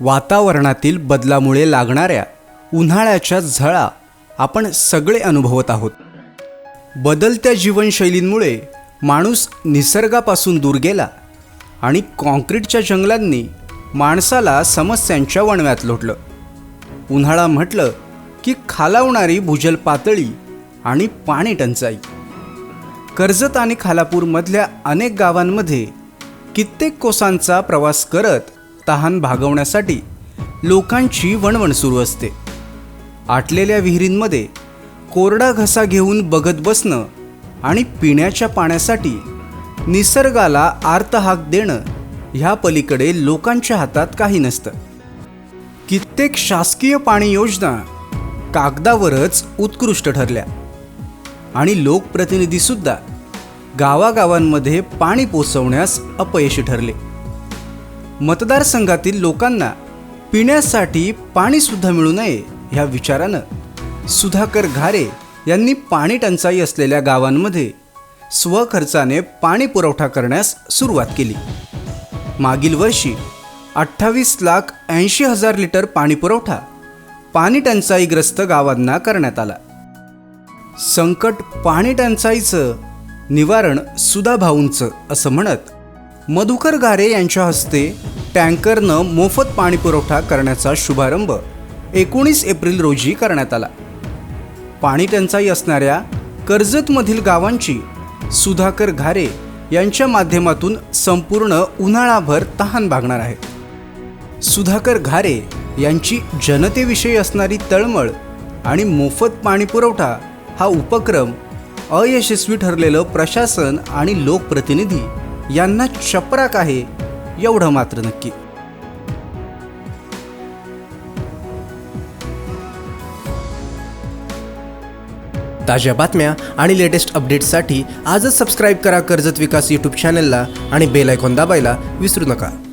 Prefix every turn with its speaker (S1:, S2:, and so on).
S1: वातावरणातील बदलामुळे लागणाऱ्या उन्हाळ्याच्या झळा आपण सगळे अनुभवत आहोत. बदलत्या जीवनशैलींमुळे माणूस निसर्गापासून दूर गेला आणि कॉन्क्रीटच्या जंगलांनी माणसाला समस्यांच्या वणव्यात लोटलं. उन्हाळा म्हटलं की खालावणारी भूजल पातळी आणि पाणी टंचाई. कर्जत आणि खालापूरमधल्या अनेक गावांमध्ये कित्येक कोसांचा प्रवास करत तहान भागवण्यासाठी लोकांची वणवण सुरू असते. आटलेल्या विहिरींमध्ये कोरडा घसा घेऊन बघत बसणं आणि पिण्याच्या पाण्यासाठी निसर्गाला आर्तहाक देणं ह्या पलीकडे लोकांच्या हातात काही नसतं. कित्येक शासकीय पाणी योजना कागदावरच उत्कृष्ट ठरल्या. आणि लोकप्रतिनिधीसुद्धा गावागावांमध्ये पाणी पोचवण्यास अपयशी ठरले. मतदारसंघातील लोकांना पिण्यासाठी पाणीसुद्धा मिळू नये ह्या विचारानं सुधाकर घारे यांनी पाणी टंचाई असलेल्या गावांमध्ये स्वखर्चाने पाणी पुरवठा करण्यास सुरुवात केली. मागील वर्षी अठ्ठावीस लाख ऐंशी हजार लिटर पाणी पुरवठा पाणी टंचाईग्रस्त गावांना करण्यात आला. संकट पाणी टंचाईचं निवारण सुधाभाऊंचं असं म्हणत मधुकर गारे यांच्या हस्ते टँकरनं मोफत पाणीपुरवठा करण्याचा शुभारंभ एकोणीस एप्रिल रोजी करण्यात आला. पाणी टंचाई असणाऱ्या कर्जतमधील गावांची सुधाकर घारे यांच्या माध्यमातून संपूर्ण उन्हाळाभर तहान भागणार आहे सुधाकर घारे यांची जनतेविषयी असणारी तळमळ आणि मोफत पाणीपुरवठा हा उपक्रम अयशस्वी ठरलेलं प्रशासन आणि लोकप्रतिनिधी यांना चपराक आहे एवढं मात्र नक्की.
S2: ताज्या बातम्या आणि लेटेस्ट अपडेट्ससाठी आजच सबस्क्राईब करा कर्जत विकास यूट्यूब चॅनलला आणि बेल आयकॉन दाबायला विसरू नका.